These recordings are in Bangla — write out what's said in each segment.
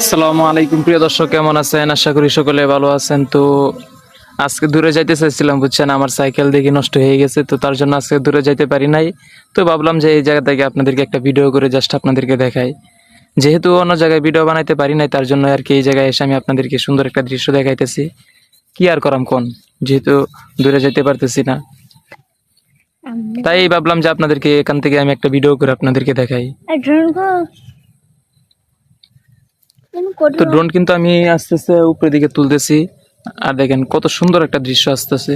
আসসালামু আলাইকুম প্রিয় দর্শক কেমন আছেন? আশা করি সকলে ভালো আছেন। তো আজকে দূরে যাইতে চাইছিলাম বুঝছেন আমার সাইকেল দেখি নষ্ট হয়ে গেছে তো তার জন্য আজকে দূরে যাইতে পারি নাই। তো ভাবলাম যে এই জায়গা থেকে আপনাদেরকে একটা ভিডিও করে জাস্ট আপনাদেরকে দেখাই। যেহেতু অন্য জায়গায় ভিডিও বানাইতে পারি নাই তার জন্য আর কি এই জায়গায় এসে আমি আপনাদেরকে সুন্দর একটা দৃশ্য দেখাইতেছি। কি আর করাম কোন? যেহেতু দূরে যাইতে পারতেছি না। তাই ভাবলাম যে আপনাদেরকে এখান থেকে আমি একটা ভিডিও করে আপনাদেরকে দেখাই। তো ড্রোন কিন্তু আমি আস্তে আস্তে উপরের দিকে তুলতেছি। আর দেখেন কত সুন্দর একটা দৃশ্য আসতেছে।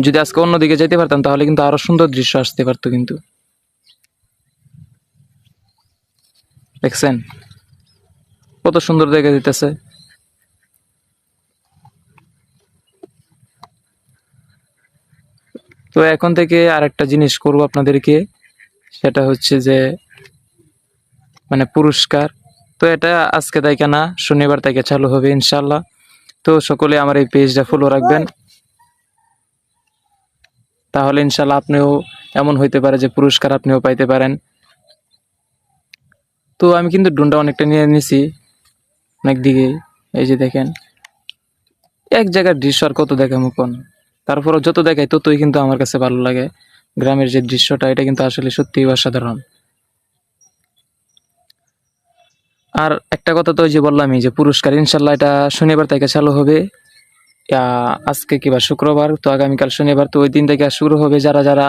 যদি আজকে অন্যদিকে যেতে পারতাম, তাহলে কিন্তু আরও সুন্দর দৃশ্য আসতে পারতো কিন্তু। দেখছেন? কত সুন্দর দেখা দিতেছে তো এখন থেকে আরেকটা জিনিস করব আপনাদেরকে। সেটা হচ্ছে যে মানে পুরস্কার। তো এটা আজকে তাই না, শনিবার থেকে চালু হবে ইনশাল্লাহ তো সকলে আমার এই পেজটা ফলো রাখবেন। তাহলে ইনশাল্লাহ আপনিও এমন হইতে পারে যে পুরস্কার আপনিও পাইতে পারেন। তো আমি কিন্তু ড্রোনটা অনেকটা নিয়ে নিছি। অনেক দিকে, এই যে দেখেন। এক জায়গার দৃশ্য আর কত দেখামো কোন তারপরও যত দেখাই ততই কিন্তু আমার কাছে ভালো লাগে। গ্রামের যে দৃশ্যটা, এটা কিন্তু আসলে সত্যিই অসাধারণ। আর একটা কথা তো ওই যে বললামই যে পুরস্কার, ইনশাল্লাহ এটা শনিবার থেকে চালু হবে। আজকে কিবা শুক্রবার, তো আগামীকাল শনিবার, তো ওই দিন থেকে শুরু হবে। যারা যারা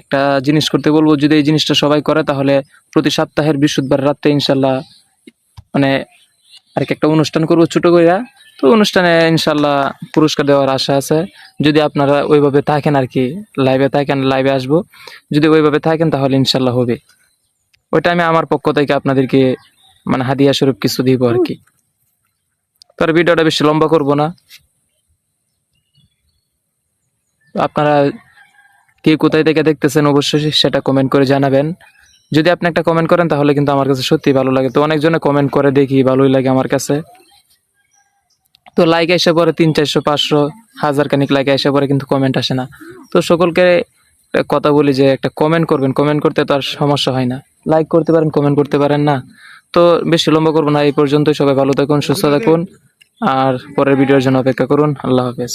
একটা জিনিস করতে বলব, যদি এই জিনিসটা সবাই করে, তাহলে প্রতি সপ্তাহের বৃহস্পতিবার রাত্রে ইনশাল্লাহ মানে আর কি একটা অনুষ্ঠান করব ছোট কইরা। তো অনুষ্ঠানে ইনশাল্লাহ পুরস্কার দেওয়ার আশা আছে। যদি আপনারা ওইভাবে থাকেন আর কি লাইভে থাকেন লাইভে আসব। যদি ওইভাবে থাকেন, তাহলে ইনশাল্লাহ হবে। ওইটা আমি আমার পক্ষ থেকে আপনাদেরকে মানে হাদিয়া স্বরূপ কিছু দিব আর কি। তার ভিডিওটা বেশি লম্বা করব না। আপনারা কে কোথায় থেকে দেখতেছেন অবশ্যই সেটা কমেন্ট করে জানাবেন। যদি আপনি একটা কমেন্ট করেন, তাহলে কিন্তু আমার কাছে সত্যি ভালো লাগে। তো অনেকজনে কমেন্ট করে দেখি, ভালোই লাগে আমার কাছে। তো লাইক এসে পরে তিন চারশো, পাঁচশো, হাজার কানিক লাইক এসে পরে কিন্তু কমেন্ট আসে না। তো সকলকে কথা বলি যে, একটা কমেন্ট করবেন। কমেন্ট করতে তো আর সমস্যা হয় না। লাইক করতে পারেন কমেন্ট করতে পারেন না। তো বেশি লম্বা করব না, এই পর্যন্তই। সবাই ভালো থাকুন, সুস্থ থাকুন, আর পরের ভিডিওর জন্য অপেক্ষা করুন। আল্লাহ হাফেজ।